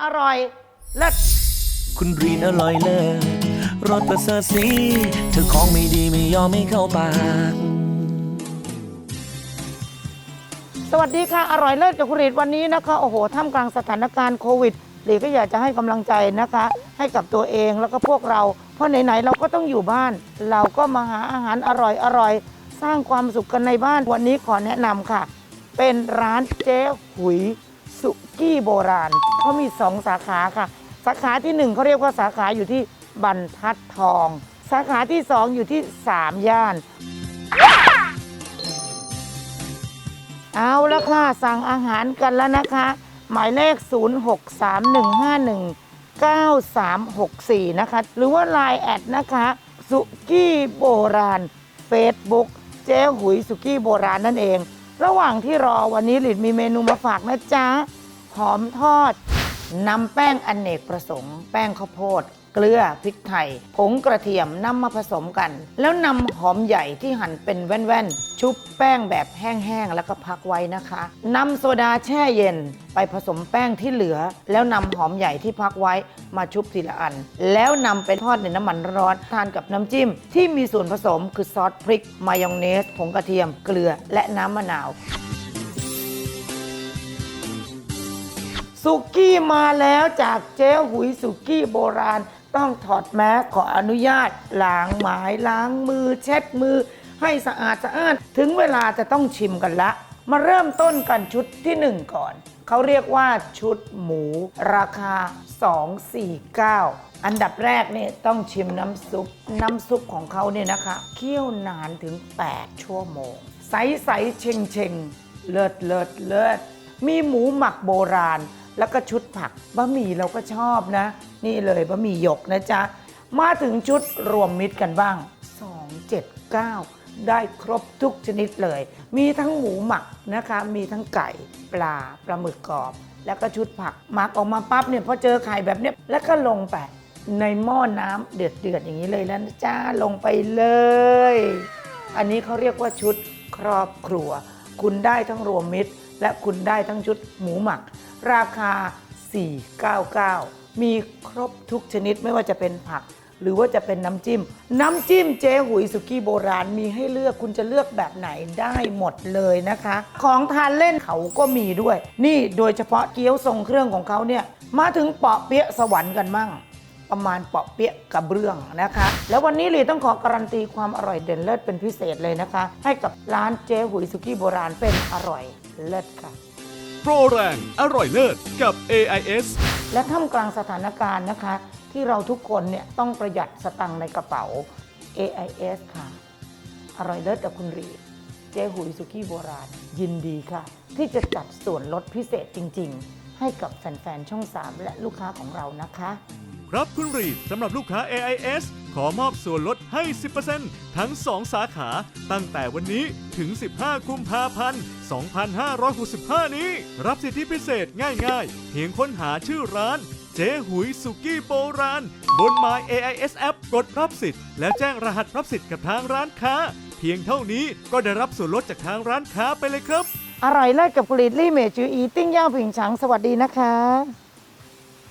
อร่อยเลิศคุณรีนอร่อยเลิศรสประเสริฐสีเธอของไม่ดีไม่ยอมไม่เข้าปาก สวัสดีค่ะ อร่อยเลิศกับคุณรีดวันนี้นะคะ โอ้โหท่ามกลางสถานการณ์โควิดหลีก็อยากจะให้กำลังใจนะคะ ให้กับตัวเองแล้วก็พวกเรา เพราะไหนๆเราก็ต้องอยู่บ้าน เราก็มาหาอาหารอร่อยอร่อยสร้างความสุขกันในบ้านวันนี้ขอแนะนำค่ะ เป็นร้านเจ๊หุย สุกี้โบราณเขามีสองสาขาค่ะ สาขาที่หนึ่งเขาเรียกว่าสาขาอยู่ที่บรรทัดทอง สาขาที่สองอยู่ที่สามย่าน เอาละค่ะ สั่งอาหารกันแล้วนะคะ หมายเลข 0631519364 นะคะ หรือว่า Line แอดนะคะ สุกี้โบราณ Facebook เจ๊หุยสุกี้โบราณนั่นเอง ระหว่างที่รอวันนี้หลิดมีเมนูมาฝากนะจ๊ะ หอมทอดนำแป้งอเนกประสงค์ แป้งข้าวโพด เกลือพริกไทย ผงกระเทียมนำมาผสมกัน แล้วนำหอมใหญ่ที่หั่นเป็นแว่นๆ ชุบแป้งแบบแห้งๆ แล้วก็พักไว้นะคะนำโซดาแช่เย็นไปผสมแป้งที่เหลือ แล้วนำหอมใหญ่ที่พักไว้มาชุบทีละอัน แล้วนำไปทอดในน้ำมันร้อนทานกับน้ำจิ้ม ที่มีส่วนผสมคือซอสพริก มายองเนสผงกระเทียม เกลือและน้ำมะนาว สุกี้มาแล้วจากเจ๊หุยสุกี้โบราณ ต้องถอดแมสขออนุญาตล้างไม้ล้างมือ เช็ดมือ ให้สะอาดสะอ้านถึงเวลาจะต้องชิมกันละ มาเริ่มต้นกันชุดที่หนึ่งก่อน เขาเรียกว่าชุดหมูราคา 249อันดับแรกเนี่ยต้องชิมน้ำซุป น้ำซุปของเขาเนี่ยนะคะเคี่ยวนานถึง 8 ชั่วโมง ใสใสๆเชงเชงเลิศเลิศเลิศมีหมูหมักโบราณ แล้วก็ชุดผักบะหมี่เราก็ชอบนะ นี่เลยบะหมี่หยกนะจ๊ะ มาถึงชุดรวมมิตรกันบ้าง 279 ได้ครบทุกชนิดเลย มีทั้งหมูหมักนะคะ มีทั้งไก่ปลาปลาหมึกกรอบ แล้วก็ชุดผักหมักออกมาปั๊บเนี่ยพอเจอไข่แบบเนี้ยแล้วก็ลงไปในหม้อน้ำเดือดเดือดๆอย่างนี้เลยแล้วนะจ้าลงไปเลย อันนี้เขาเรียกว่าชุดครอบครัว คุณได้ทั้งรวมมิตร และคุณได้ทั้งชุดหมูหมัก ราคา 499 มีครบทุกชนิดไม่ว่าจะเป็นผัก หรือว่าจะเป็นน้ำจิ้ม น้ำจิ้มเจ๊หุยสุกี้โบราณมีให้เลือกคุณจะเลือกแบบไหนได้หมดเลยนะคะ ของทานเล่นเขาก็มีด้วย นี่โดยเฉพาะเกี๊ยวทรงเครื่องของเขาเนี่ยมาถึงเปาะเปี๊ยะสวรรค์กันมั่งประมาณเปาะเปี๊ยะกระเบื้องนะคะ แล้ววันนี้ลีต้องขอการันตีความอร่อยเด่นเลิศเป็นพิเศษเลยนะคะ ให้กับร้านเจ๊หุยสุกี้โบราณเป็นอร่อยเลิศค่ะ โปรแรง อร่อยเลิศกับ AIS และท่ามกลางสถานการณ์นะคะ ที่เราทุกคนเนี่ยต้องประหยัดสตังค์ในกระเป๋า AIS ค่ะ อร่อยเลิศกับคุณรีเจ๊หุยสุกี้โบราณ ยินดีค่ะ ที่จะจัดส่วนลดพิเศษจริง ๆ ให้กับแฟน ๆ ช่อง 3 และลูกค้าของเรานะคะ รับคุณรีดสำหรับลูกค้า AIS ขอมอบส่วนลดให้ 10%ทั้ง 2 สาขา ตั้งแต่วันนี้ถึง 15 กุมภาพันธ์ 2565 นี้ รับสิทธิพิเศษง่ายๆ เพียงค้นหาชื่อร้าน เจ๊หุยสุกี้โบราณ บน My AIS App กดรับสิทธิ์ แล้วแจ้งรหัสรับสิทธิ์กับทางร้านค้า เพียงเท่านี้ก็ได้รับส่วนลดจากทางร้านค้าไปเลยครับ อร่อยเลิศกับกุหลีดลี่เมจืออีติ้งย่าผิงฉังสวัสดีนะคะ